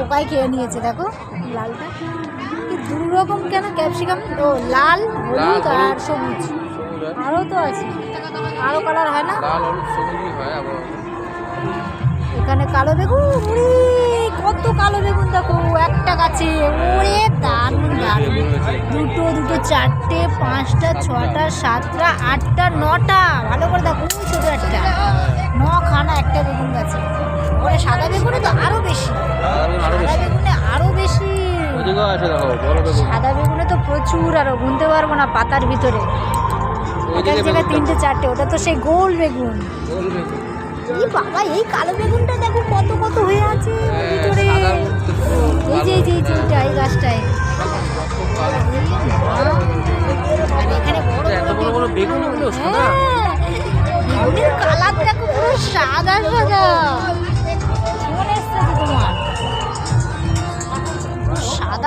পোকায় খেয়ে নিয়েছে দেখো। লালটা। কি দু রকম কেন? ক্যাপসিকাম? ও লাল হলুদ আর সবুজ। আরও তো আছে। আরও কালার হয় না? হয় এখানে কালো বেগুন উড়ি কত কালো বেগুন দেখো একটা গাছে। ওরে দারুণ দারুণ। দুটো দুটো চারটে পাঁচটা ছটা সাতটা আটটা নটা। ভালো করে দেখো ছোটো একটা। ন খানা একটা বেগুন গাছে। ওরে সাদা বেগুনে তো আরও বেশি। ওদিকেও আছে দেখো বড় বেগুন। সাদা বেগুনে তো প্রচুর আরও গুনতে পারব না পাতার ভিতরে। এক এক জায়গায় তিনটে চারটে ওটা তো সেই গোল বেগুন। গোল বেগুন। এই বাবা এই কালো বেগুনটা দেখো কত কত হয়ে আছে হ্যাঁ, ভিতরে। এই যে এই যে এই এইটা, এই গাছটায়। আর এখানে বড় বড় বড় বেগুন। সাদা হ্যাঁ, কালার দেখো পুরো সাদা সাদা।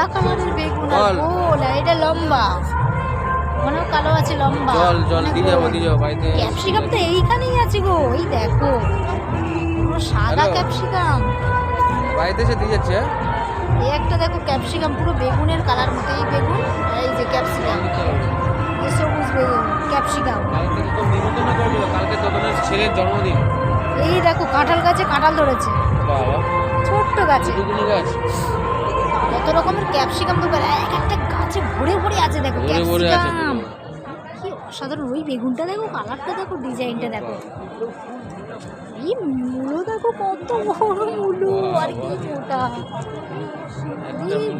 সাদা কালারের বেগুন আর বল। গোল আর এটা লম্বা। কালো আছে লম্বা। জল জল দিয়ে যাব দিয়ে যাব বাড়িতে ক্যাপসিকাম তো এইখানেই আছে গো এই দেখো। পুরো সাদা ক্যাপসিকাম। বাড়িতে এসে দিয়ে যাচ্ছে হ্যাঁ? এই একটা দেখো ক্যাপসিকাম পুরো বেগুনের কালার মতো এই বেগুন আর এই যে ক্যাপসিকাম। এই সবুজ বেগুন ক্যাপসিকাম। কালকে ছেলের জন্মদিন। এই দেখো কাঁঠাল গাছে কাঁঠাল ধরেছে। বাবা। ছোট্ট গাছে। গাছ। কত রকমের ক্যাপসিকাম তো এক একটা গাছে ভরে ভরে আছে দেখো ক্যাপসিকাম কি অসাধারণ ওই বেগুনটা দেখো কালারটা দেখো ডিজাইনটা দেখো। এই মূলো দেখো কত বড় মূলো আর কি।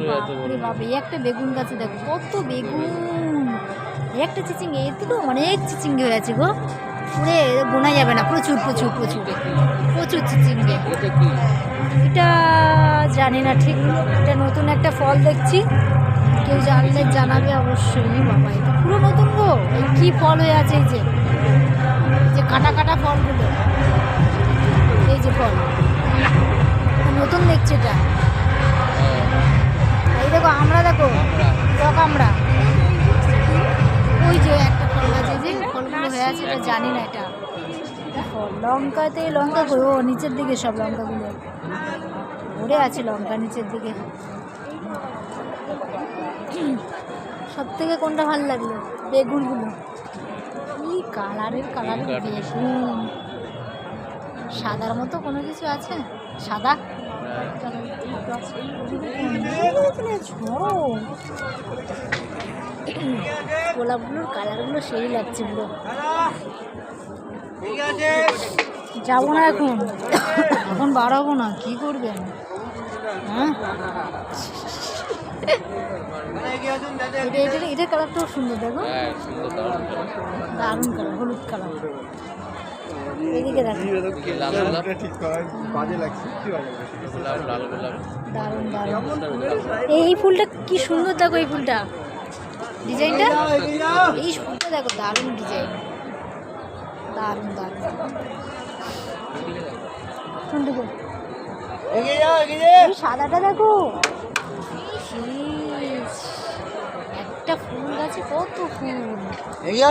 বাপরে বাপ, এই একটা বেগুন গাছে দেখো কত বেগুন। একটা চিচিঙ্গে এতে তো অনেক চিচিঙ্গে হয়ে আছে গো। পুরে গোনা যাবে না, প্রচুর প্রচুর প্রচুর প্রচুর চিচিংড়ে এটা জানি না ঠিক, এটা নতুন একটা ফল দেখছি, কেউ জানলে জানাবে অবশ্যই, বাবা, এটা পুরো নতুন গো কী ফল হয়ে আছে এই যে কাটা কাটা ফলগুলো। আছে এটা জানি না এটা। ফল লঙ্কাতে লঙ্কা ও নিচের দিকে সব লঙ্কাগুলো। ভরে আছে লঙ্কা নিচের দিকে। সব থেকে কোনটা ভালো লাগল? বেগুনগুলো। কি কালারের কালারের বেগুন সাদার মতো কোনো কিছু আছে? সাদা? গোলাপগুলোর কালারগুলো সেই লাগছে পুরো। যাব না এখন। এখন বাড়াবো না কি করবেন? হ্যাঁ? এটা কালারটাও সুন্দর দেখো। দারুণ কালার হলুদ কালার। এদিকে দারুণ দারুণ। এই ফুলটা কি সুন্দর দেখো এই ফুলটা। ডিজাইনটা? এই ফুলটা দেখো দারুণ ডিজাইন। দারুণ দারুণ। সাদাটা দেখো। একটা ফুল গাছে কত ফুল। এগিয়ে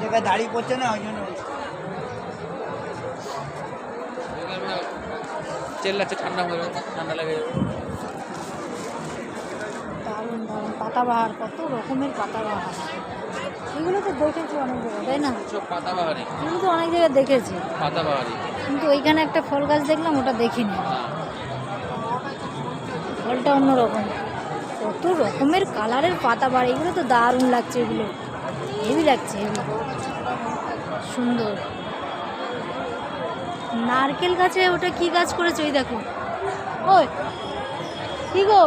জায়গায় দাঁড়িয়ে পড়ছে না ওই জন্য। চেল্লাচ্ছে ঠান্ডা হয়ে যাবে ঠান্ডা লেগে যাবে। দারুণ দারুণ পাতাবাহার কত রকমের পাতাবাহার। এগুলো তো দেখেছি অনেক জায়গায় তাই না? সব এগুলো তো অনেক জায়গায় দেখেছি। পাতা বাহারি কিন্তু ওইখানে একটা ফল গাছ দেখলাম ওটা দেখিনি। ফলটা অন্যরকম। কত রকমের কালারের পাতা বার এগুলো তো দারুণ লাগছে এগুলো। হেভি লাগছে হেভি। সুন্দর। নারকেল গাছে ওটা কি গাছ করেছে? ওই দেখো। ওই কি গো?